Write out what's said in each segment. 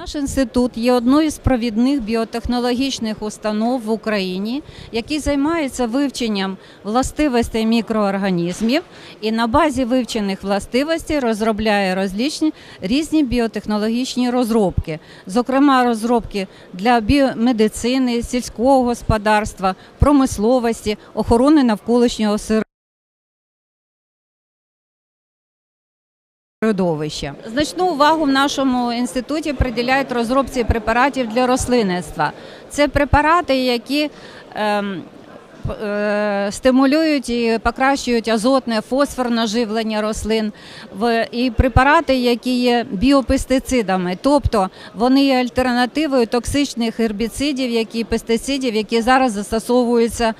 Наш інститут є одною з провідних біотехнологічних установ в Україні, який займається вивченням властивостей мікроорганізмів і на базі вивчених властивостей розробляє розлічні різні біотехнологічні розробки, зокрема розробки для біомедицини, сільського господарства, промисловості, охорони навколишнього середовища. Середовища. Значну увагу в нашому інституті приділяють розробці препаратів для рослинництва. Це препарати, які ем, стимулюють і покращують азотне, фосфорне живлення рослин, і препарати, які є біопестицидами, тобто вони є альтернативою токсичних гербіцидів, які пестицидів, які зараз застосовуються е,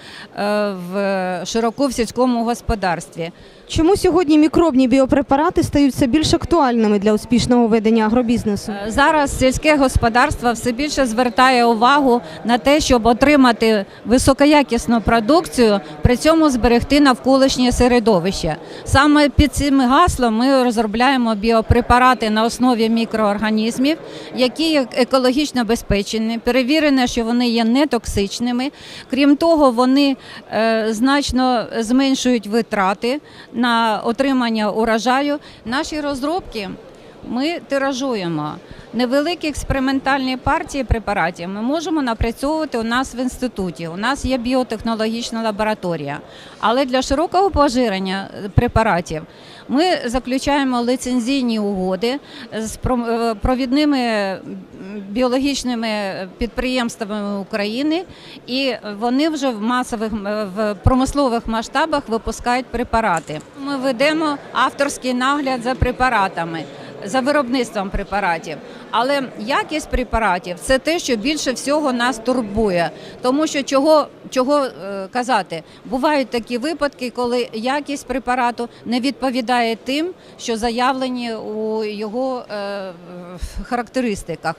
в широко в сільському господарстві. Чому сьогодні мікробні біопрепарати стають все більш актуальними для успішного ведення агробізнесу? Е, Зараз сільське господарство все більше звертає увагу на те, щоб отримати високоякісну продукцію, при цьому зберегти навколишнє середовище. Саме під цим гаслом ми розробляємо біопрепарати на основі мікроорганізмів, які екологічно безпечні, перевірено, що вони є нетоксичними. Крім того, вони е, значно зменшують витрати на отримання урожаю. Наші розробки ми тиражуємо невеликі експериментальні партії препаратів. Ми можемо напрацьовувати у нас в інституті. У нас є біотехнологічна лабораторія. Але для широкого поширення е, препаратів ми заключаємо лицензійні угоди з е, провідними біологічними підприємствами України, і вони вже в масових в промислових масштабах випускають препарати. Ми ведемо авторський нагляд за препаратами за виробництвом препаратів. Але якість препаратів це те, що більше всього нас турбує. Тому що чого, чого е, казати, бувають такі випадки, коли якість препарату не відповідає тим, що заявлені у його е, характеристиках.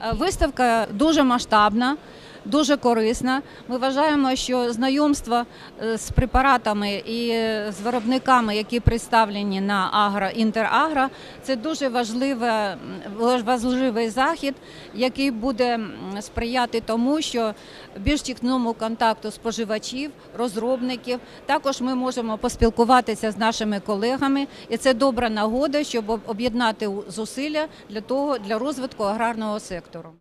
Е, Виставка дуже масштабна. Дуже корисна. Ми вважаємо, що знайомство е, з препаратами і е, з виробниками, які представлені на агро інтерагро, це дуже важливе, важливий захід, який буде сприяти тому, що більш тісному контакту споживачів, розробників. Також ми можемо поспілкуватися з нашими колегами, і це добра нагода, щоб об'єднати зусилля для того для розвитку аграрного сектору.